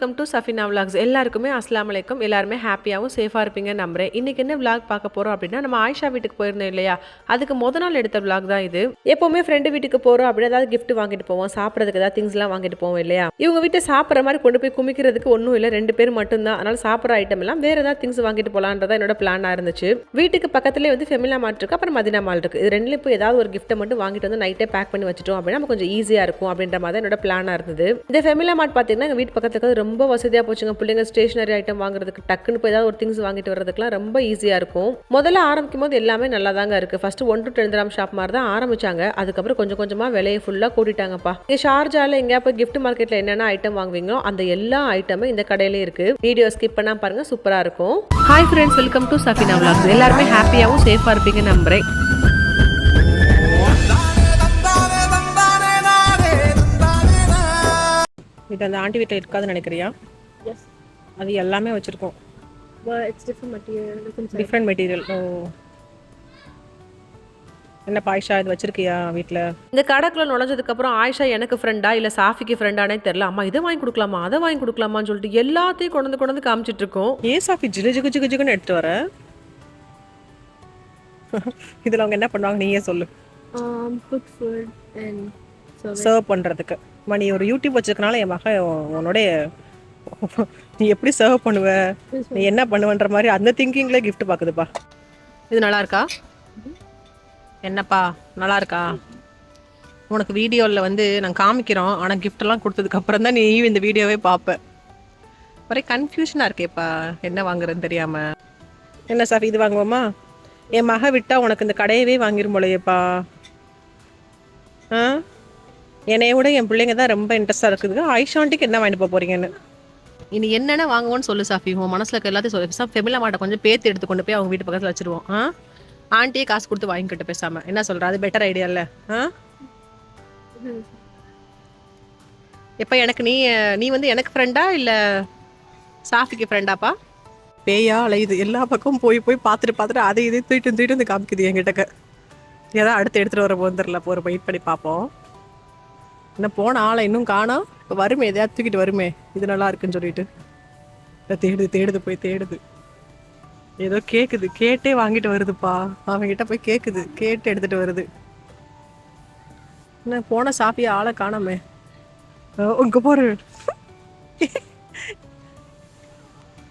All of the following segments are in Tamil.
வெல்கம் டு சஃபினா விலாக்ஸ் எல்லாருக்குமே அஸ்லாம் வலைக்கம் எல்லாருமே ஹாப்பியாகவும் சேஃபாக இருப்பீங்க நம்புறேன். இன்றைக்கி என்ன விலாக் பார்க்க போகிறோம் அப்படின்னா நம்ம ஆயிஷா வீட்டுக்கு போயிருந்தோம் இல்லையா? அதுக்கு முத நாள் எடுத்த விலாக் தான் இது. எப்போவுமே ஃப்ரெண்டு வீட்டுக்கு போகிறோம் அப்படின்னா ஏதாவது கிஃப்ட் வாங்கிட்டு போவோம். சாப்பிட்றதுக்கு ஏதாவது திங்ஸ்லாம் வாங்கிட்டு போவோம் இல்லையா? இவங்க வீட்டை சாப்பிட்ற மாதிரி கொண்டு போய் குமிக்கிறதுக்கு ஒன்றும் இல்லை. ரெண்டு பேர் மட்டும்தான் அதனால் சாப்பிட்ற ஐட்டம் எல்லாம் வேறு ஏதாவது திங்ஸ் வாங்கிட்டு போகலான்றதா என்னோட பிளானாக இருந்துச்சு. வீட்டுக்கு பக்கத்துலேயே வந்து ஃபெமிலா மார்ட் இருக்குது அப்புறம் மதினா மால் இருக்குது இது ரெண்டுலேயும் போய் ஏதாவது ஒரு கிஃப்ட்டை மட்டும் வாங்கிட்டு வந்து நைட்டே பேக் பண்ணி வச்சுட்டோம் அப்படின்னா நம்ம கொஞ்சம் ஈஸியாக இருக்கும் அப்படின்ற மாதிரி தான் என்னோட பிளானாக இருந்தது. இந்த ஃபெமிலா மார்ட் பார்த்தீங்கன்னா எங்கள் வீட்டு பக்கத்துக்கு ரொம்ப ரொம்ப வசதியாக போச்சுங்க. பிள்ளைங்க ஸ்டேஷனரி ஐட்டம் வாங்குறதுக்கு டக்குன்னு போய் ஏதாவது ஒரு திங்ஸ் வாங்கிட்டு வர்றதுக்குலாம் ரொம்ப ஈஸியாக இருக்கும். முதல்ல ஆரம்பிக்கும் போது எல்லாமே நல்லா தாங்க இருக்குது first one to ten gram shop மாதிரி தான் ஆரம்பிச்சாங்க. அதுக்கப்புறம் கொஞ்சம் கொஞ்சமாக விலையை ஃபுல்லாக கூட்டிட்டாங்கப்பா. இங்கே ஷார்ஜாவில் எங்கேயா போய் கிஃப்ட் மார்க்கெட்டில் என்னென்ன ஐட்டம் வாங்குவீங்களோ அந்த எல்லா ஐட்டமும் இந்த கடையிலே இருக்குது வீடியோ ஸ்கிப் பண்ணால் பாருங்கள் சூப்பராக இருக்கும். Hi friends welcome to Safina vlogs. எல்லாருமே ஹாப்பியாகவும் சேஃபாக இருப்பீங்க நம்புறேன். இது அந்த ஆண்டி வீட்டில் இருக்காதுன்னு நினைக்கிறியா? Yes. அது எல்லாமே வச்சுருக்கோம். Look inside. டிஃப்ரெண்ட் மெட்டீரியல் ஓ. என்ன பாய்ஷா இது வச்சிருக்கியா வீட்டில் இந்த கடைக்குள்ள நுழைஞ்சதுக்கு அப்புறம் ஆயிஷா எனக்கு ஃப்ரெண்டா இல்லை சாஃபிக்கு ஃப்ரெண்டானே தெரில அம்மா இதை வாங்கி கொடுக்கலாமா அதை வாங்கி கொடுக்கலாமான்னு சொல்லிட்டு எல்லாத்தையும் கொண்டு வந்து கொண்டு வந்து காமிச்சிட்டு இருக்கோம். ஏன் சாஃபி ஜிகு ஜிகு ஜிகு ஜிகுன்னு எடுத்து வர? இதில் அவங்க என்ன பண்ணுவாங்க நீயே சொல்லு. Like, சர்வ் பண்ணுறதுக்கு மணி ஒரு யூடியூப் வச்சிருக்கனால என் மக உன்னுடைய நீ எப்படி சர்வ் பண்ணுவ? நீ என்ன பண்ணுவன்ற மாதிரி அந்த திங்கிங்கில் gift பார்க்குதுப்பா இது நல்லா இருக்கா என்னப்பா நல்லா இருக்கா உனக்கு வீடியோவில் வந்து நான் காமிக்கிறோம் ஆனால் கிஃப்டெல்லாம் கொடுத்ததுக்கு அப்புறம் தான் நீ இந்த வீடியோவே பார்ப்ப ஒரே கன்ஃபியூஷனாக இருக்கேப்பா என்ன வாங்குறதுன்னு தெரியாம. என்ன சார் இது வாங்குவோமா? என் மக விட்டா உனக்கு இந்த கடையவே வாங்கிரும் போலையேப்பா. ஆ? என்னைய விட என் பிள்ளைங்க தான் ரொம்ப இன்ட்ரெஸ்டாக இருக்குது ஐஷாண்டிக்கு என்ன வாங்கிட்டு போக போறீங்கன்னு? இனி என்னென்ன வாங்குவோன்னு சொல்லு சாஃபி. உன் மனசில் இருக்க எல்லாத்தையும் சொல்லு. பேசாம ஃபெமிலா மாட்டை கொஞ்சம் பேத்து எடுத்து கொண்டு போய் அவங்க வீட்டு பக்கத்தில் வச்சிருவோம். ஆ? ஆண்டியே காசு கொடுத்து வாங்கிக்கிட்டு பேசாம. என்ன சொல்ற? அது பெட்டர் ஐடியா இல்லை. ஆ? இப்போ எனக்கு நீ நீ வந்து எனக்கு ஃப்ரெண்டா இல்லை சாஃபிக்கு ஃப்ரெண்டாப்பா பேயா அலையுது. எல்லா பக்கமும் போய் போய் பார்த்துட்டு பார்த்துட்டு அதை இதை தூக்கிட்டு தூக்கிட்டு வந்து காமிக்குது என்கிட்டக்க. ஏதாவது அடுத்து எடுத்துகிட்டு வர போந்துடல போகிற வெயிட் பண்ணி பார்ப்போம். என்ன போன ஆளை இன்னும் காணோம் இப்போ வருமே எதையாவது தூக்கிட்டு வருமே. இது நல்லா இருக்குன்னு சொல்லிட்டு. தேடுது தேடுது போய் தேடுது. ஏதோ கேட்குது கேட்டே வாங்கிட்டு வருதுப்பா. அவன்கிட்ட போய் கேட்குது கேட்டு எடுத்துட்டு வருது. என்ன போன சாப்பிய ஆளை காணாமே. உங்க போற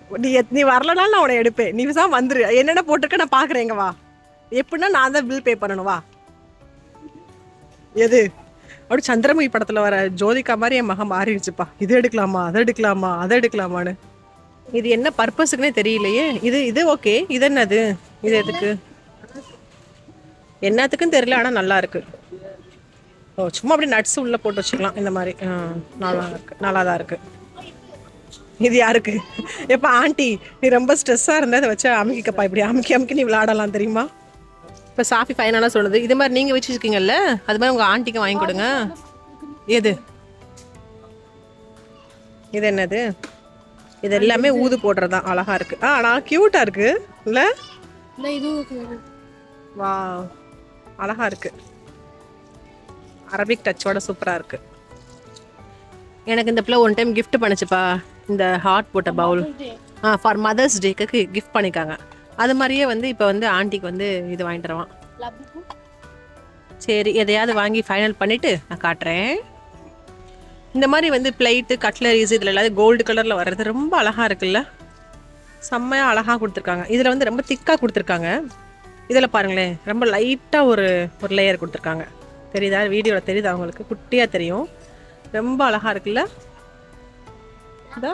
நீ எத்- நீ வரலனாலும் நான் உன்னை எடுப்பேன். நீ தான் வந்துரு. என்னென்ன போட்டிருக்க நான் பார்க்குறேங்க வா. எப்படின்னா நான் தான் பில் பே பண்ணணும். வா. எது? அப்படி சந்திரமுகி படத்துல வர ஜோதிகா மாதிரி என் மகன் மாறிடுச்சுப்பா. இது எடுக்கலாமா அதை எடுக்கலாமா அதை எடுக்கலாமான்னு. இது என்ன பர்பஸுக்குனே தெரியலையே. இது இது ஓகே. இது என்னது? இது எதுக்கு? என்னத்துக்கும் தெரியல ஆனா நல்லா இருக்கு. ஓ சும்மா அப்படி நட்ஸ் உள்ள போட்டு வச்சுக்கலாம். இந்த மாதிரி நல்லா இருக்கு. நல்லா தான் இருக்கு. இது யாருக்கு? எப்ப ஆண்டி நீ ரொம்ப ஸ்ட்ரெஸ்ஸாக இருந்தா அதை வச்சு அமுக்கிக்கப்பா. இப்படி அமுக்கி அமுக்கி நீ விளையாடலாம் தெரியுமா? இப்போ சாஃபி ஃபைனலாக சொல்லுது. இது மாதிரி நீங்கள் வச்சுருக்கீங்கல்ல அது மாதிரி உங்கள் ஆண்டிக்கு வாங்கி கொடுங்க. எது? இது என்னது? இது எல்லாமே ஊது போடுறது தான் அழகா இருக்கு. ஆ ஆனால் க்யூட்டாக இருக்கு. இல்லை. வா அழகா இருக்கு. அரபிக் டச்சோட சூப்பரா இருக்கு. எனக்கு இந்த பிள்ளை ஒன் டைம் gift பண்ணுச்சுப்பா. இந்த ஹார்ட் போட்ட பவுல் ஆ ஃபார் மதர்ஸ் டேக்கு கிஃப்ட் பண்ணிக்காங்க அது மாதிரியே வந்து இப்போ வந்து ஆண்டிக்கு வந்து இது வாங்கிட்டு வருவான்? சரி எதையாவது வாங்கி ஃபைனல் பண்ணிட்டு நான் காட்டுறேன். இந்த மாதிரி வந்து பிளேட்டு கட்லரிஸ் இதில் எல்லாது கோல்டு கலரில் வர்றது ரொம்ப அழகாக இருக்குல்ல? செம்மையாக அழகாக கொடுத்துருக்காங்க. இதில் வந்து ரொம்ப திக்காக கொடுத்துருக்காங்க. இதில் பாருங்களேன் ரொம்ப லைட்டாக ஒரு ஒரு லேயர் கொடுத்துருக்காங்க. தெரியுதா? வீடியோவில் தெரியுதா அவங்களுக்கு குட்டியாக தெரியும். ரொம்ப அழகாக இருக்குல்ல? இதா?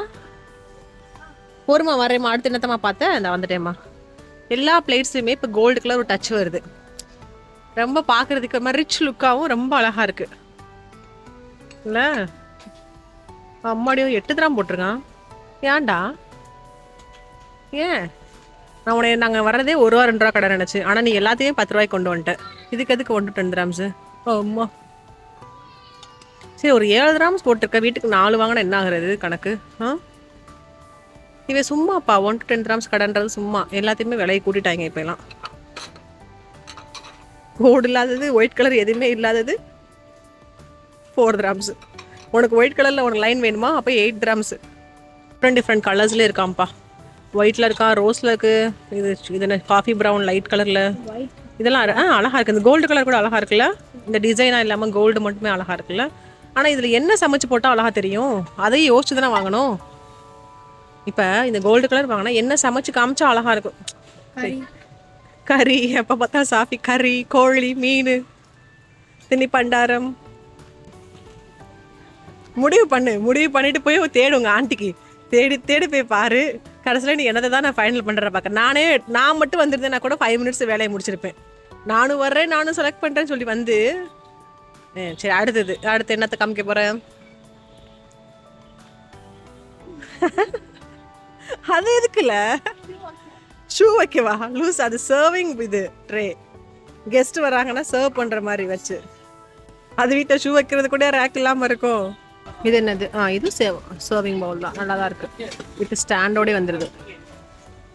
பொறுமா வரேம்மா அடுத்து என்னத்தம்மா பார்த்தேன் இந்த வந்துட்டேம்மா. எல்லா பிளேட்ஸுமே இப்போ கோல்டு கலர் ஒரு டச் வருது. ரொம்ப பார்க்கறதுக்கு ஒரு மாதிரி ரிச் லுக்காகவும் ரொம்ப அழகா இருக்கு. இல்லை? அம்மாடியும் எட்டு தரம் போட்டிருக்கான். ஏன்டா? ஏன்? நான் உடனே நாங்கள் வர்றதே ஒரு ரூபா ரெண்டு ரூபா கடை நினச்சி. ஆனால் நீ எல்லாத்தையும் பத்து ரூபாய்க்கு கொண்டு வந்துட்டேன் இதுக்கு எதுக்கு ஒன்று டென் கிராம்ஸு? அம்மா. சரி ஒரு ஏழு கிராம்ஸ் போட்டிருக்க. வீட்டுக்கு நாலு வாங்கினா என்ன ஆகுறது? கணக்கு. ஆ? இவன் சும்மாப்பா. ஒன் டு டென் கிராம்ஸ் கடைன்றது சும்மா. எல்லாத்தையுமே விலையை கூட்டிட்டாங்க இப்போ கோல்டு இல்லாதது ஒயிட் கலர் எதுவுமே இல்லாதது. ஃபோர் கிராம்ஸ் உனக்கு ஒயிட் கலரில் உனக்கு லைன் வேணுமா? அப்போ எயிட் கிராம்ஸ் டிஃப்ரெண்ட் டிஃப்ரெண்ட் கலர்ஸ்லேயே இருக்காம்ப்பா. ஒயிட்டில் இருக்கா? ரோஸில் இருக்குது இது இது என்ன காஃபி ப்ரௌன் லைட் கலரில். இதெல்லாம் ஆ அழகாக இருக்குது இந்த கோல்டு கலர் கூட அழகாக இருக்குல்ல? இந்த டிசைனாக இல்லாமல் கோல்டு மட்டுமே அழகாக இருக்குல்ல? ஆனால் இதில் என்ன சமைச்சு போட்டால் அழகாக தெரியும்? அதையும் யோசிச்சு தானே வாங்கணும். இப்போ இந்த கோல்டு கலர் வாங்கினா என்ன சமைச்சு காமிச்சா அழகாக இருக்கும். கறி எப்போ பார்த்தா சாஃபி கறி கோழி மீன் திணி பண்டாரம். முடிவு பண்ணு முடிவு பண்ணிட்டு போய் தேடுங்க ஆண்டிக்கு. தேடி தேடி போய் பாரு. கடைசியில் நீ என்னதை தான் நான் ஃபைனல் பண்ணுற பார்க்க நானே நான் மட்டும் வந்திருந்தேன்னா கூட ஃபைவ் மினிட்ஸ் வேலையை முடிச்சிருப்பேன். நானும் வர்றேன் நானும் செலக்ட் பண்ணுறேன்னு சொல்லி வந்து சரி அடுத்தது அடுத்து என்னத்தை காமிக்க போகிறேன் அது எதுக்குல்ல ஷூ வைக்கவா லூஸ் அது சர்விங் இது ட்ரே கெஸ்ட் வராங்கன்னா சர்வ் பண்ணுற மாதிரி வச்சு. அது வீட்டில் ஷூ வைக்கிறது கூட ரேக் இல்லாமல் இருக்கும். இது என்னது? ஆ இது சேவ் சர்விங் பவுல் தான். நல்லா தான் இருக்கு. வித் ஸ்டாண்டோடே வந்துடுது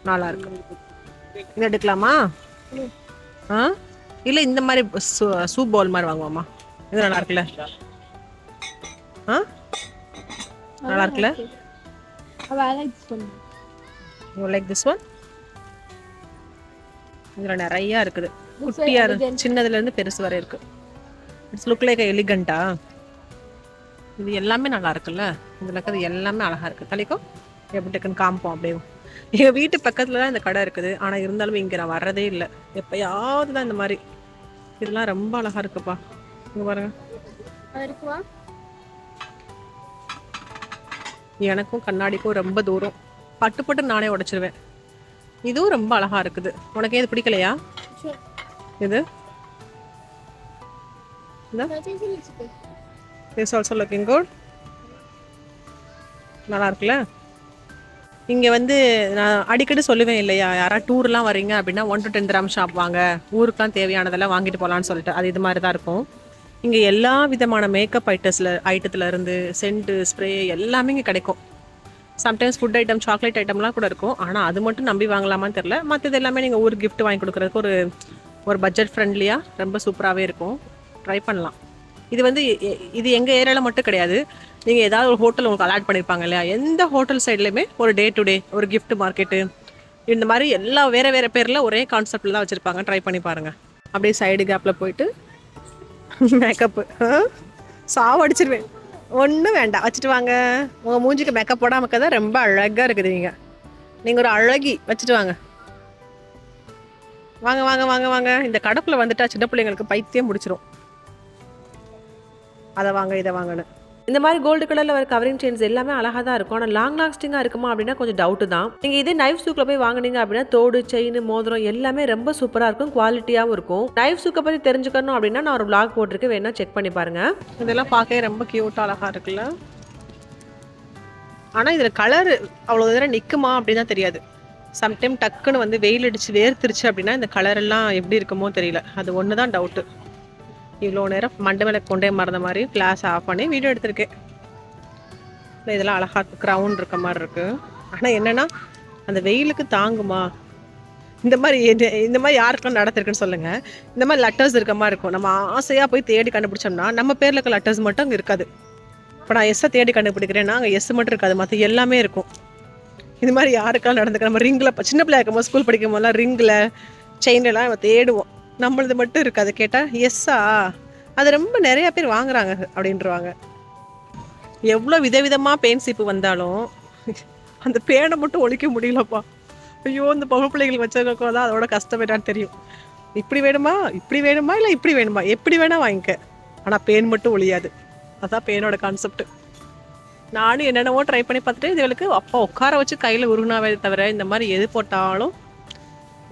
நல்லா இருக்கு. இது எடுக்கலாமா? ஆ? இல்லை இந்த மாதிரி சூப் பவுல் மாதிரி வாங்குவோமா? இது நல்லா இருக்குல்ல? ஆ? நல்லா இருக்குல்ல? லைக் திஸ் ஒன் இதில் நிறையா இருக்குது. குட்டியாக இருக்கு சின்னதுலேருந்து பெருசு வரை இருக்கு. இட்ஸ் லுக் லைக் எலிகண்டா இது எல்லாமே நல்லா இருக்குல்ல? இதில் இருக்கிறது எல்லாமே அழகாக இருக்குது தலைக்கோ? எப்படி டக்குன்னு காமிப்போம் அப்படியே. எங்கள் வீட்டு பக்கத்தில் தான் இந்த கடை இருக்குது. ஆனால் இருந்தாலும் இங்கே நான் வர்றதே இல்லை. எப்போயாவது தான் இந்த மாதிரி. இதெல்லாம் ரொம்ப அழகாக இருக்குப்பா. இங்கே பாருங்க. எனக்கும் கண்ணாடிக்கும் ரொம்ப தூரம். பட்டு பட்டு நானே உடைச்சிருவேன். இதுவும் ரொம்ப அழகா இருக்குது. உனக்கு இது பிடிக்கலையா. இது. இஸ் ஆல்சோ லுக்கிங் குட் நல்லா இருக்குல்ல? இங்கே வந்து நான் அடிக்கடி சொல்லுவேன் இல்லையா யாராவது டூர்லாம் வரீங்க அப்படின்னா one to ten gram shop வாங்க. ஊருக்குலாம் தேவையானதெல்லாம் வாங்கிட்டு போகலான்னு சொல்லிட்டு. அது இது மாதிரி தான் இருக்கும். இங்கே எல்லா விதமான மேக்கப் ஐட்டஸில் ஐட்டத்தில் இருந்து சென்ட்டு ஸ்ப்ரே எல்லாமே இங்கே கிடைக்கும். சம்டைம்ஸ் ஃபுட் ஐட்டம் சாக்லேட் ஐட்டம்லாம் கூட இருக்கும். ஆனால் அது மட்டும் நம்பி வாங்கலாமான்னு தெரில மற்றது எல்லாமே நீங்கள் ஒரு கிஃப்ட் வாங்கி கொடுக்குறதுக்கு ஒரு ஒரு பட்ஜெட் ஃப்ரெண்ட்லியாக ரொம்ப சூப்பராகவே இருக்கும். ட்ரை பண்ணலாம். இது வந்து எ- இது எங்கள் ஏரியாவில் மட்டும் கிடையாது. நீங்கள் ஏதாவது ஒரு ஹோட்டல் உங்களுக்கு அலாட் பண்ணியிருப்பாங்க இல்லையா? எந்த ஹோட்டல் சைட்லேயுமே ஒரு டே டு டே ஒரு கிஃப்ட் மார்க்கெட்டு இந்த மாதிரி எல்லா வேறு வேறு பேரில் ஒரே கான்செப்டில் தான் வச்சுருப்பாங்க. ட்ரை பண்ணி பாருங்கள் அப்படியே சைடு கேப்பில் போயிட்டு மேக்கப்பு சாவடிச்சிருவேன். ஒன்றும் வேண்டாம். வச்சுட்டு வாங்க. உங்கள் மூஞ்சிக்கு மேக்கப் போடாமல் தான் ரொம்ப அழகாக இருக்குது நீங்கள் நீங்கள் ஒரு அழகி. வச்சுட்டு வாங்க. வாங்க வாங்க வாங்க வாங்க. இந்த கடப்புல வந்துட்டா சின்ன பிள்ளைங்களுக்கு பைத்தியம் முடிச்சிடும் அதை வாங்க இதை வாங்கன்னு. இந்த மாதிரி கோல்டு கலரில் வர கவரிங் செயின்ஸ் எல்லாமே அழகாக தான் இருக்கும். ஆனால் லாங் லாஸ்டிங்காக இருக்குமா அப்படின்னா கொஞ்சம் டவுட்டு தான். நீங்கள் இதே நைஃப் சூக்கில் போய் வாங்குனீங்க அப்படின்னா தோடு செயின் மோதிரம் எல்லாமே ரொம்ப சூப்பராக இருக்கும் குவாலிட்டியாகவும் இருக்கும். நைஃப் சூக்கை பற்றி தெரிஞ்சுக்கணும் அப்படின்னா நான் ஒரு பிளாக் போட்டிருக்கேன். வேணா செக் பண்ணி பாருங்க. இதெல்லாம் பார்க்கவே ரொம்ப க்யூட்டாக அழகாக இருக்குல்ல. ஆனால் இதில் கலர் அவ்வளோ தூரம் நிற்குமா அப்படின்னு தான் தெரியாது. சம்டைம் டக்குன்னு வந்து வெயில் அடிச்சு வேர்த்திருச்சு அப்படின்னா இந்த கலர் எல்லாம் எப்படி இருக்குமோ தெரியல. அது ஒன்று தான் டவுட்டு இவ்வளோ நேரம் மண்டை மேலே கொண்டே மறந்த மாதிரி கிளாஸ் ஆஃப் பண்ணி வீடியோ எடுத்திருக்கேன் இல்லை இதெல்லாம் அழகாக க்ரௌண்ட் இருக்க மாதிரி இருக்குது ஆனால் என்னென்னா அந்த வெயிலுக்கு தாங்குமா? இந்த மாதிரி எது- இந்த மாதிரி யாருக்கெல்லாம் நடத்திருக்குன்னு சொல்லுங்கள் இந்த மாதிரி லெட்டர்ஸ் இருக்க மாதிரி இருக்கும். நம்ம ஆசையாக போய் தேடி கண்டுபிடிச்சோம்னா நம்ம பேரில் இருக்க லெட்டர்ஸ் மட்டும் அங்கே இருக்காது. இப்போ நான் எஸ்ஸை தேடி கண்டுபிடிக்கிறேன்னா அங்கே எஸ் மட்டும் இருக்காது. மற்ற எல்லாமே இருக்கும். இது மாதிரி யாருக்கெல்லாம் நடந்துக்க நம்ம ரிங்கில் சின்ன பிள்ளையா இருக்கும்போது ஸ்கூல் படிக்கும் போதெல்லாம் ரிங்கில் செயின்லாம் நம்ம தேடுவோம். நம்மளது மட்டும் இருக்காது கேட்டால் எஸ்ஸா அது ரொம்ப நிறையா பேர் வாங்குறாங்க அப்படின்றவாங்க. எவ்வளோ விதவிதமாக பேன் சீப்பு வந்தாலும் அந்த பேனை மட்டும் ஒழிக்க முடியலப்பா. ஐயோ இந்த பொம்பளை பிள்ளைகள் வச்சிருக்கோ தான் அதோட கஷ்டம் என்னன்னு தெரியும். இப்படி வேணுமா? இப்படி வேணுமா? இல்லை இப்படி வேணுமா? எப்படி வேணால் வாங்கிக்க. ஆனால் பேன் மட்டும் ஒழியாது. அதான் பேனோட கான்செப்ட் நானும் என்னென்னவோ ட்ரை பண்ணி பார்த்துட்டு இதுகளுக்கு அப்போ உட்கார வச்சு கையில் உருகுனாவே தவிர இந்த மாதிரி எது போட்டாலும்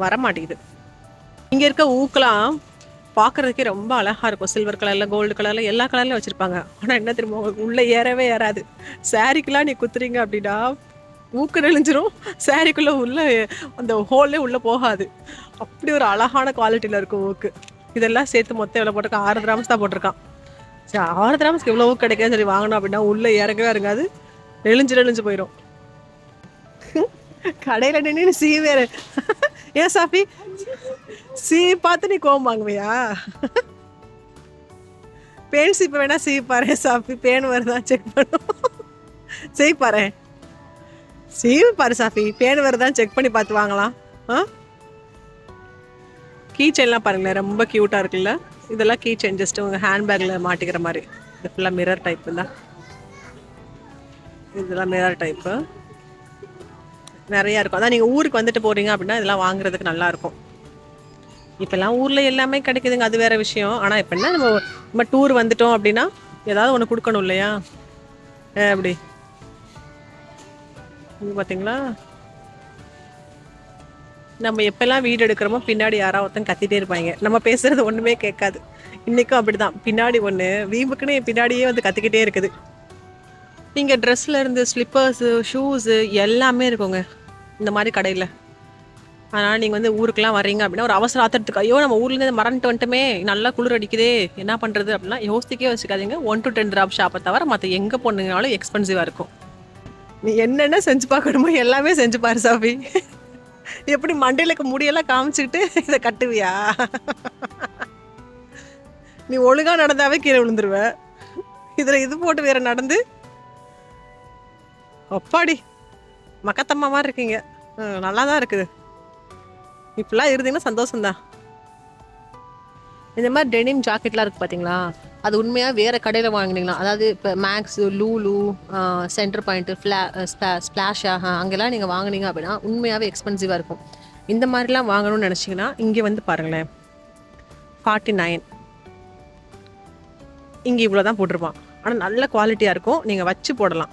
வர மாட்டேங்குது இங்கே இருக்க ஊக்கெல்லாம் பார்க்குறதுக்கே ரொம்ப அழகாக இருக்கும். சில்வர் கலரில் கோல்டு கலரில் எல்லா கலர்லையும் வச்சுருப்பாங்க. ஆனால் என்ன தெரியுமா உங்களுக்கு உள்ளே ஏறவே ஏறாது. சாரிக்கெலாம் நீ குத்துறீங்க அப்படின்னா ஊக்கு நெளிஞ்சிரும். சாரிக்குள்ளே உள்ள அந்த ஹோல்லே உள்ளே போகாது. அப்படி ஒரு அழகான குவாலிட்டியில் இருக்கும் ஊக்கு. இதெல்லாம் சேர்த்து மொத்தம் எவ்வளோ போட்டிருக்கான்? ஆறு கிராம்ஸ் தான் போட்டிருக்கான். சரி ஆறு கிராம்ஸ்க்கு எவ்வளோ ஊக்கு கிடைக்காது சரி வாங்கணும் அப்படின்னா உள்ளே இறங்கவே இறங்காது. நெளிஞ்சு நெளிஞ்சு போயிடும் கடையில் நின்று சீ வேறு ஏன் சாஃபி? சீ பார்த்து நீ கோவம் வாங்குவியா? பேன் சீப்பை வேணா சீ பாரு சாஃபி. பேன் வருதா செக் பண்ணும். சீ பாரு. சீவு பாரு சாஃபி. பேன் வருதா செக் பண்ணி பார்த்து வாங்கலாம். ஆ? கீ செயின்லாம் பாருங்களேன் ரொம்ப க்யூட்டாக இருக்குல்ல? இதெல்லாம் கீ செயின் ஜஸ்ட் உங்கள் ஹேண்ட்பேக்கில் மாட்டிக்கிற மாதிரி. இது ஃபுல்லாக மிரர் டைப் தான். இதெல்லாம் மிரர் டைப்பு நிறையா இருக்கும். அதான் நீங்கள் ஊருக்கு வந்துட்டு போகிறீங்க அப்படின்னா இதெல்லாம் வாங்குறதுக்கு நல்லா இருக்கும். இப்போல்லாம் ஊரில் எல்லாமே கிடைக்குதுங்க அது வேற விஷயம். ஆனால் இப்போ என்ன நம்ம நம்ம டூர் வந்துட்டோம் அப்படின்னா ஏதாவது ஒன்று கொடுக்கணும் இல்லையா? ஏ அப்படி. இது பார்த்தீங்களா நம்ம எப்பெல்லாம் வீடு எடுக்கிறோமோ பின்னாடி யாராவது ஒருத்தன் கத்திட்டே இருப்பாங்க. நம்ம பேசுறது ஒன்றுமே கேட்காது. இன்றைக்கும் அப்படிதான். பின்னாடி ஒன்று வீம்புக்குன்னு என் பின்னாடியே வந்து கத்திக்கிட்டே இருக்குது. இங்கே ட்ரெஸ்லேருந்து ஸ்லிப்பர்ஸு ஷூஸு எல்லாமே இருக்குங்க இந்த மாதிரி கடையில். அதனால் நீங்கள் வந்து ஊருக்குலாம் வர்றீங்க அப்படின்னா ஒரு அவசர ஆத்திரத்துக்கு ஐயோ நம்ம ஊர்லேருந்து மறந்துட்டு வந்துட்டுமே நல்லா குளிர் அடிக்குதே என்ன பண்ணுறது அப்படின்னா யோசிக்கவே வச்சுக்காதீங்க ஒன் டு டென் ட்ராப் ஷாப்பை தவிர மற்ற எங்கே போனீங்கனாலும் எக்ஸ்பென்சிவாக இருக்கும். நீ என்னென்ன செஞ்சு பார்க்கணுமோ எல்லாமே செஞ்சு பாரு சாபி. எப்படி மண்டையிலக்கு முடியெல்லாம் காமிச்சிக்கிட்டு இதை கட்டுவியா? நீ ஒழுங்காக நடந்தாவே கீழே விழுந்துருவ. இதில் இது போட்டு வேற நடந்து. அப்பாடி மக்கத்தம்மா மாதிரி இருக்கீங்க. நல்லா தான் இருக்குது. இப்படிலாம் இருந்தீங்கன்னா சந்தோஷம்தான். இந்த மாதிரி டெனிம் ஜாக்கெட்லாம் இருக்குது பார்த்தீங்களா அது உண்மையாக வேறு கடையில் வாங்கினீங்களா? அதாவது இப்போ மேக்ஸு லூலு சென்டர் பாயிண்ட்டு ஃப்ளா ஸ்ப்ளாஷா அங்கெல்லாம் நீங்கள் வாங்குனீங்க அப்படின்னா உண்மையாகவே எக்ஸ்பென்சிவாக இருக்கும். இந்த மாதிரிலாம் வாங்கணும்னு நினச்சிங்கன்னா இங்கே வந்து பாருங்களேன். ஃபார்ட்டி நைன் இங்கே இவ்வளோ தான் போட்டிருப்பான். ஆனால் நல்ல குவாலிட்டியாக இருக்கும். நீங்கள் வச்சு போடலாம்.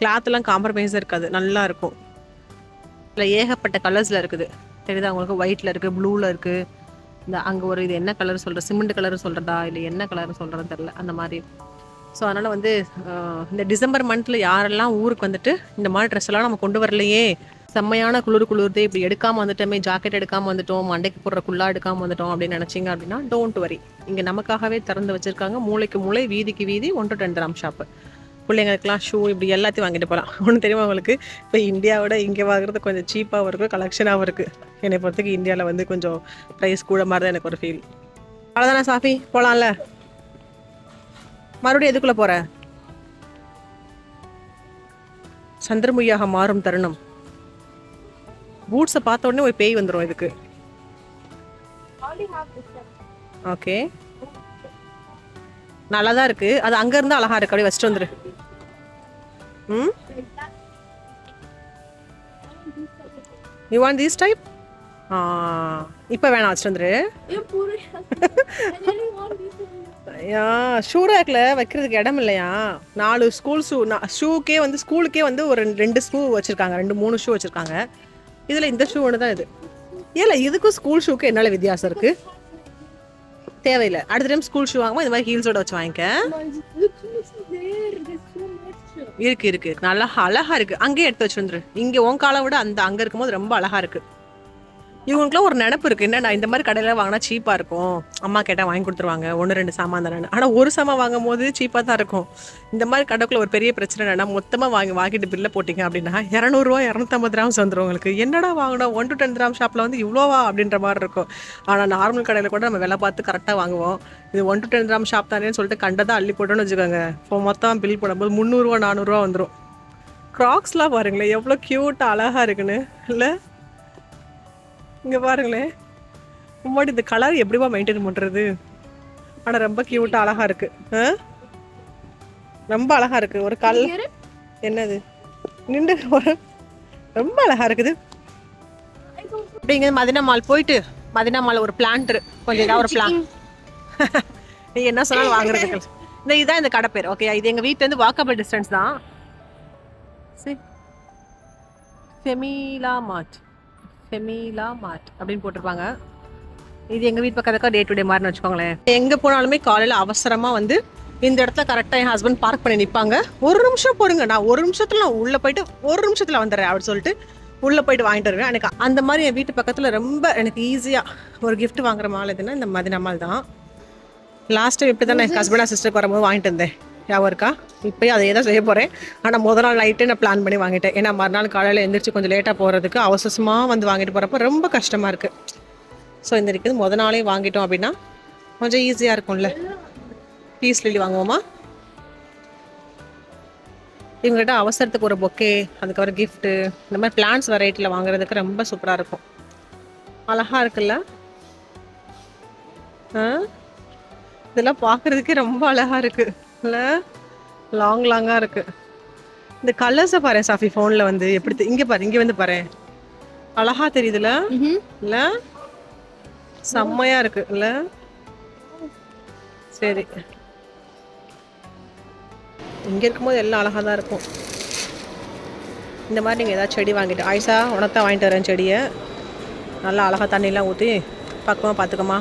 கிளாத்லாம் காம்ப்ரமைஸாக இருக்காது. நல்லா இருக்கும். இல்லை ஏகப்பட்ட கலர்ஸில் இருக்குது. தெரியுதா உங்களுக்கு? ஒயிட்டில் இருக்குது ப்ளூவில் இருக்குது இந்த அங்கே ஒரு இது என்ன கலர் சொல்கிற சிமெண்ட் கலர் சொல்கிறதா இல்லை என்ன கலர் சொல்கிறதுன்னு தெரில அந்த மாதிரி. ஸோ அதனால் வந்து இந்த டிசம்பர் மந்தில் யாரெல்லாம் ஊருக்கு வந்துட்டு இந்த மாதிரி ட்ரெஸ்லாம் நம்ம கொண்டு வரலையே? செம்மையான குளிர் குளிர்தே இப்படி எடுக்காமல் வந்துட்டோமே ஜாக்கெட் எடுக்காமல் வந்துட்டோம் மண்டைக்கு போடுற குள்ளா எடுக்காமல் வந்துட்டோம் அப்படின்னு நினச்சிங்க அப்படின்னா டோன்ட் வரி இங்கே நமக்காகவே திறந்து வச்சுருக்காங்க. மூளைக்கு மூளை வீதிக்கு வீதி ஒன்று ரெண்டு ராம் ஷாப்பு பிள்ளைங்களுக்குலாம் ஷூ இப்படி எல்லாத்தையும் வாங்கிட்டு போகலாம் ஒன்று தெரியுமா உங்களுக்கு? இப்போ இந்தியாவோட இங்கே வாங்குறது கொஞ்சம் சீப்பாகவும் இருக்குது கலெக்ஷனாகவும் இருக்குது என்னை பொறுத்தக்கு இந்தியாவில் வந்து கொஞ்சம் ப்ரைஸ் கூட மாதிரி தான் எனக்கு ஒரு ஃபீல் அவ்வளோதானே சாஃபி? போகலாம்ல மறுபடியும் எதுக்குள்ளே போகிற சந்திரமுய்யாக மாறும் தருணம். பூட்ஸை பார்த்த உடனே ஒரு பேய் வந்துடும் இதுக்கு. ஓகே நல்லா தான் இருக்கு. அது அங்க இருந்து அழகா இருக்கு. அப்படியே வச்சுட்டு வந்துரு. ம்? யூ வாண்ட் தீஸ் டைப் இப்போ வேணாம் வச்சுட்டு வந்துரு. யா ஷூ ரேக்கில் வைக்கிறதுக்கு இடம் இல்லையா? நாலு ஸ்கூல் ஷூ ஷூக்கே வந்து ஸ்கூலுக்கே வந்து ஒரு ரெண்டு- ரெண்டு ஷூ வச்சுருக்காங்க. ரெண்டு மூணு ஷூ வச்சுருக்காங்க. இதில் இந்த ஷூ ஒன்று தான் இது. ஏல இதுக்கும் ஸ்கூல் ஷூக்கு என்னால் வித்தியாசம் இருக்குது தேவையில்லை. அடுத்த டைம் ஸ்கூல் ஷூ வாங்கும்போது இந்த மாதிரி ஹீல்ஸோட வச்சு வாங்கிக்க. இருக்கு இருக்கு. நல்லா அழகா இருக்கு. அங்கேயே எடுத்து வச்சுருந்துரு. இங்கே உன் காலை விட அந்த அங்கே இருக்கும்போது ரொம்ப அழகா இருக்கு. இவங்களுக்குலாம் ஒரு நினப்பு இருக்குது என்ன இந்த மாதிரி கடையில் வாங்கினா சீப்பாக இருக்கும். அம்மா கேட்டால் வாங்கி கொடுத்துருவாங்க. ஒன்று ரெண்டு சாமான் தானே ஆனால் ஒரு சாமான் வாங்கும் போது சீப்பாக தான் இருக்கும். இந்த மாதிரி கடைக்குள்ள ஒரு பெரிய பிரச்சனை என்னன்னா மொத்தமாக வாங்கி வாங்கிட்டு பில்லை போட்டிங்க அப்படின்னா இரநூறுவா இரநூத்தம்பது கிராம்ஸ் வந்துடும் உங்களுக்கு. என்னடா வாங்கணும் ஒன் டு டென் கிராம் ஷாப்பில் வந்து இவ்வளோவா அப்படின்ற மாதிரி இருக்கும். ஆனால் நார்மல் கடையில் கூட நம்ம விலை பார்த்து கரெக்டாக வாங்குவோம். இது one to ten gram shop தானேன்னு சொல்லிட்டு கண்டதாக அள்ளி போட்டோன்னு வச்சுக்கோங்க. இப்போ மொத்தம் பில் போடும்போது முந்நூறுரூவா நானூறுரூவா வந்துடும் க்ராக்ஸ்லாம் பாருங்களேன் எவ்வளோ க்யூட்டாக அழகாக இருக்குன்னு. இல்லை? இங்கே பாருங்களேன். உம்மாடி இந்த கலர் எப்படிவா மெயின்டைன் பண்ணுறது ஆனால் ரொம்ப க்யூட்டாக அழகாக இருக்கு. ஆ? ரொம்ப அழகாக இருக்கு. ஒரு கல்? என்னது? நின்று ஒரு ரொம்ப அழகாக இருக்குது. அப்படிங்க மதினா மால் போயிட்டு மதினா மால் ஒரு பிளான்ட் கொஞ்சம் ஏதாவது ஒரு பிளான் நீ என்ன சொன்னாலும் வாங்குறதுக்கு. இந்த இதுதான் இந்த கடை பேர் ஓகே இது எங்கள் வீட்டிலேருந்து வாக்கபிள் டிஸ்டன்ஸ் தான். சரி. ஃபெமிலா மார்ட் ஃபெமிலா மார்ட் அப்படின்னு போட்டிருப்பாங்க. இது எங்கள் வீட்டு பக்கத்துக்கு டே டு டே மாதிரின்னு வச்சுக்கோங்களேன். எங்கே போனாலுமே காலையில் அவசரமாக வந்து இந்த இடத்துல கரெக்டாக என் ஹஸ்பண்ட் பார்க் பண்ணி நிற்பாங்க ஒரு நிமிஷம் போடுங்க நான் ஒரு நிமிஷத்தில் நான் உள்ளே போயிட்டு ஒரு நிமிஷத்தில் வந்துடுறேன் அப்படின்னு சொல்லிட்டு உள்ளே போயிட்டு வாங்கிட்டு வருவேன். எனக்கு அந்த மாதிரி என் வீட்டு பக்கத்தில் ரொம்ப எனக்கு ஈஸியாக ஒரு gift வாங்குற மால் எதுன்னா இந்த மதினா மால் தான் லாஸ்ட் டைம் இப்படி தானே ஹஸ்பண்டாக சிஸ்டருக்கு வரும்போது வாங்கிட்டு வந்தேன். ஞாபகம் இருக்கா? இப்போயும் அதே தான் செய்ய போகிறேன் ஆனால் முத நாள் நைட்டு நான் பிளான் பண்ணி வாங்கிட்டேன். ஏன்னா மறுநாள் காலையில் எந்திரிச்சு கொஞ்சம் லேட்டாக போகிறதுக்கு அவசரமாக வந்து வாங்கிட்டு போகிறப்ப ரொம்ப கஷ்டமாக இருக்குது ஸோ இந்த இருக்குது. முத நாளே வாங்கிட்டோம் அப்படின்னா கொஞ்சம் ஈஸியாக இருக்கும்ல. பீஸ் லில்லி வாங்குவோமா? இவங்ககிட்ட அவசரத்துக்கு ஒரு பொக்கே அதுக்கப்புறம் கிஃப்ட்டு இந்த மாதிரி பிளான்ஸ் வெரைட்டியில் வாங்குறதுக்கு ரொம்ப சூப்பராக இருக்கும். அழகாக இருக்குல்ல? ஆ? இதெல்லாம் பார்க்குறதுக்கே ரொம்ப அழகாக இருக்குது லாங் லாங்காக இருக்கு. இந்த கலர்ஸை பாரு சாஃபி ஃபோனில் வந்து எப்படி இங்க பாரு இங்க வந்து பாரு. அழகா தெரியுதுல. இல்ல? செம்மையா இருக்கு இல்ல? சரி. இங்க இருக்கும்போது எல்லாம் அழகா தான் இருக்கும். இந்த மாதிரி நீங்கள் ஏதாவது செடி வாங்கிட்டு ஆயிஷா உனத்தான் வாங்கிட்டு வரேன் செடியை. நல்லா அழகா தண்ணியெல்லாம் ஊற்றி பக்கமாக பார்த்துக்கம்மா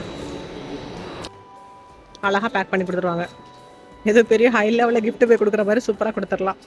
அழகா பேக் பண்ணி கொடுத்துருவாங்க. ஏதோ பெரிய ஹை லெவலில் கிஃப்ட் போய் கொடுக்குற மாதிரி சூப்பராக கொடுத்துடலாம்.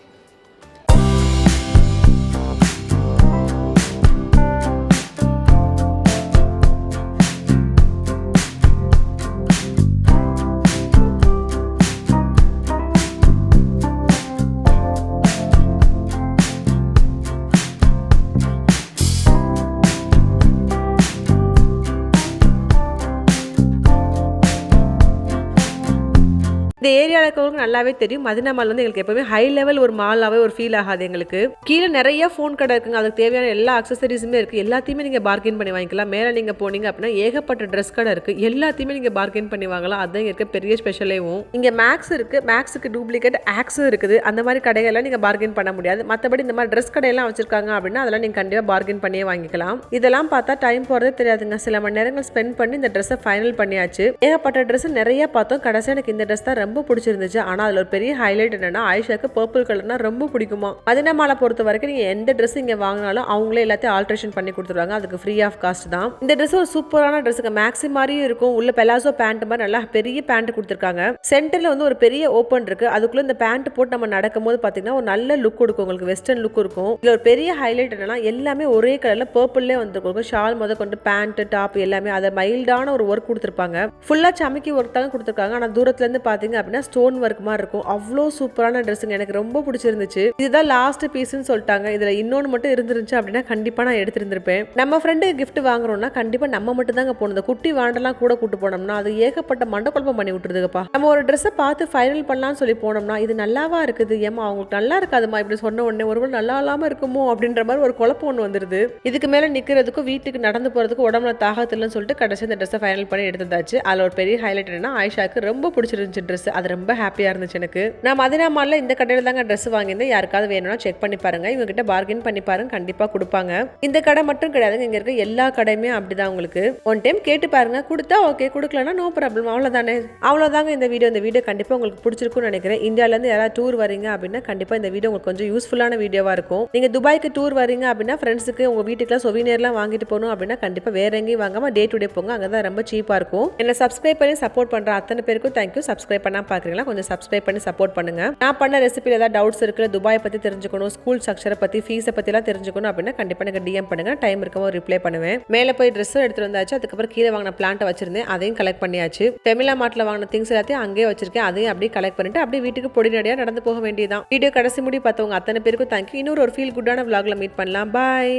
ஏரியாவில் இருக்கவங்களுக்கு நல்லாவே தெரியும். மதினா மால் வந்து எங்களுக்கு எப்பவுமே ஹை லெவல் ஒரு மாலாவே ஒரு ஃபீல் ஆகாது எங்களுக்கு. கீழே நிறைய ஃபோன் கடை இருக்குங்க. அதுக்கு தேவையான எல்லா அக்சசரிஸுமே இருக்கு. எல்லாத்தையுமே நீங்க பார்கெயின் பண்ணி வாங்கிக்கலாம். மேலே நீங்க போனீங்க அப்படின்னா ஏகப்பட்ட ட்ரெஸ் கடை இருக்கு. எல்லாத்தையுமே நீங்க பார்கெயின் பண்ணி வாங்கலாம். அதுதான் இங்க இருக்க பெரிய ஸ்பெஷலேவும் இங்க மேக்ஸ் இருக்கு. மேக்ஸுக்கு டூப்ளிகேட் ஆக்ஸும் இருக்குது. அந்த மாதிரி கடைகள்லாம் நீங்க பார்கெயின் பண்ண முடியாது. மற்றபடி இந்த மாதிரி ட்ரெஸ் கடையெல்லாம் வச்சிருக்காங்க அப்படின்னா அதெல்லாம் நீங்க கண்டிப்பா பார்கெயின் பண்ணியே வாங்கிக்கலாம். இதெல்லாம் பார்த்தா டைம் போறதே தெரியாதுங்க. சில மணி நேரங்கள் ஸ்பெண்ட் பண்ணி இந்த ட்ரெஸ்ஸை ஃபைனல் பண்ணியாச்சு. ஏகப்பட்ட ட்ரெஸ் நிறைய பார்த்தோம். கடைசியாக எனக்கு இந்த ட்ரெஸ் தான் ரொம்ப பிடிச்சிருந்துச்சு. ஆனால் அதில் ஒரு பெரிய ஹைலைட் என்னன்னா ஆயிஷாக்கு பர்பிள் கலர்னா ரொம்ப பிடிக்குமா. மதினா மாலை பொறுத்த வரைக்கும் நீங்கள் எந்த ட்ரெஸ் இங்கே வாங்கினாலும் அவங்களே எல்லாத்தையும் ஆல்ட்ரேஷன் பண்ணி கொடுத்துருவாங்க. அதுக்கு ஃப்ரீ ஆஃப் காஸ்ட் தான். இந்த ட்ரெஸ் ஒரு சூப்பரான ட்ரெஸ்ஸுக்கு மேக்ஸி மாதிரியும் இருக்கும். உள்ள பெலாசோ பேண்ட் மாதிரி நல்லா பெரிய பேண்ட் கொடுத்துருக்காங்க. சென்டரில் வந்து ஒரு பெரிய ஓப்பன் இருக்கு. அதுக்குள்ள இந்த பேண்ட் போட்டு நம்ம நடக்கும்போது பார்த்தீங்கன்னா ஒரு நல்ல லுக் கொடுக்கும். உங்களுக்கு வெஸ்டர்ன் லுக் இருக்கும். இதுல ஒரு பெரிய ஹைலைட் என்னன்னா எல்லாமே ஒரே கலர்ல பர்பிள்லே வந்துருக்கும் ஷால் முத கொண்டு பேண்ட் டாப் எல்லாமே அதை மைல்டான ஒரு ஒர்க் கொடுத்துருப்பாங்க. ஃபுல்லா சமைக்கி ஒர்க் தான் கொடுத்துருக்காங்க. ஆனால் தூரத்துல இருந்து அப்படின்னா ஸ்டோன் ஒர்க் மாதிரி இருக்கும். அவ்வளோ சூப்பரான ட்ரெஸ்ஸுங்க எனக்கு ரொம்ப பிடிச்சிருந்துச்சு. இதுதான் லாஸ்ட் பீஸ்ன்னு சொல்லிட்டாங்க. இதில் இன்னொன்று மட்டும் இருந்துருந்துச்சு அப்படின்னா கண்டிப்பாக நான் எடுத்திருந்திருப்பேன். நம்ம ஃப்ரெண்டு கிஃப்ட் வாங்குறோம்னா கண்டிப்பாக நம்ம மட்டும் தாங்க போகணும். இந்த குட்டி வாண்டெல்லாம் கூட கூட்டு போனோம்னா அது ஏகப்பட்ட மண்ட குழப்பம் பண்ணி விட்டுருதுப்பா நம்ம ஒரு ட்ரெஸ்ஸை பார்த்து ஃபைனல் பண்ணலாம்னு சொல்லி போனோம்னா இது நல்லாவா இருக்குது? ஏமா அவங்களுக்கு நல்லா இருக்காதுமா? இப்படி சொன்ன உடனே ஒருவர் நல்லா இல்லாமல் இருக்குமோ? அப்படின்ற மாதிரி ஒரு குழப்பம் ஒன்று வந்துருது. இதுக்கு மேலே நிற்கிறதுக்கும் வீட்டுக்கு நடந்து போகிறதுக்கும் உடம்புல தாகத்தில்லைன்னு சொல்லிட்டு கடைசி இந்த ட்ரெஸ்ஸை ஃபைனல் பண்ணி எடுத்துருந்தாச்சு. அதில் ஒரு பெரிய ஹைலைட் என்னன்னா ஆயிஷாக்கு ரொம்ப பிடிச்சிருந்துச்சு ட்ரெஸ் அது ரொம்ப ஹாப்பியாக இருந்துச்சு எனக்கு. நான் மதினா மாலில் இந்த கடையில் தாங்க ட்ரெஸ் வாங்கியிருந்தேன். யாருக்காவது வேணும்னா செக் பண்ணி பாருங்க. இவங்க கிட்ட பண்ணி பாருங்க. கண்டிப்பாக கொடுப்பாங்க. இந்த கடை மட்டும் கிடையாதுங்க. இங்கே இருக்க எல்லா கடையுமே அப்படிதான் உங்களுக்கு. ஒன் டைம் கேட்டு பாருங்க. கொடுத்தா ஓகே கொடுக்கலனா நோ ப்ராப்ளம் அவ்வளோதானே அவ்வளோதாங்க இந்த வீடியோ இந்த வீடியோ கண்டிப்பாக உங்களுக்கு பிடிச்சிருக்கும்னு நினைக்கிறேன். இந்தியாவிலேருந்து யாராவது டூர் வரீங்க அப்படின்னா கண்டிப்பாக இந்த வீடியோ உங்களுக்கு கொஞ்சம் யூஸ்ஃபுல்லான வீடியோவாக இருக்கும். நீங்கள் துபாய்க்கு டூர் வரீங்க அப்படின்னா ஃப்ரெண்ட்ஸுக்கு உங்கள் வீட்டுக்குலாம் சொவினியர்லாம் வாங்கிட்டு போகணும் அப்படின்னா கண்டிப்பாக வேற எங்கேயும் வாங்காமல் டே டு டே போங்க. அங்கே தான் ரொம்ப சீப்பாக இருக்கும். என்னை சப்ஸ்கிரைப் பண்ணி சப்போர்ட் பண்ணுற அத்தனை பேருக்கும் தேங்க்யூ சப்ஸ்கிரைப் பண்ணா பார்க்குறீங்களா? கொஞ்சம் சப்ஸ்கிரைப் பண்ணி சப்போர்ட் பண்ணுங்க. நான் பண்ண ரெசிபியில் ஏதாவது டவுட்ஸ் இருக்குது துபாயை பற்றி தெரிஞ்சுக்கணும் ஸ்கூல் ஸ்ட்ரக்சரை பற்றி ஃபீஸை பற்றிலாம் தெரிஞ்சுக்கணும் அப்படின்னா கண்டிப்பாக எனக்கு டிஎம் பண்ணுங்க. டைம் இருக்கவும் ரிப்ளை பண்ணுவேன். மேலே போய் ட்ரெஸ்ஸும் எடுத்துகிட்டு வந்தாச்சு அதுக்கப்புறம் கீழே வாங்கின பிளான்ட்டை வச்சிருந்தேன் அதையும் கலெக்ட் பண்ணியாச்சு. ஃபெமிலா மாட்டில் வாங்கின திங்ஸ் எல்லாத்தையும் அங்கேயே வச்சிருக்கேன் அதையும் அப்படியே கலெக்ட் பண்ணிட்டு அப்படியே வீட்டுக்கு பொடி நடையாக நடந்து போக வேண்டியதான் வீடியோ கடைசி முடி பார்த்தவங்க அத்தனை பேருக்கும் தேங்க்யூ இன்னொரு ஒரு ஃபீல் குட்டான vlogல மீட் பண்ணலாம். பாய்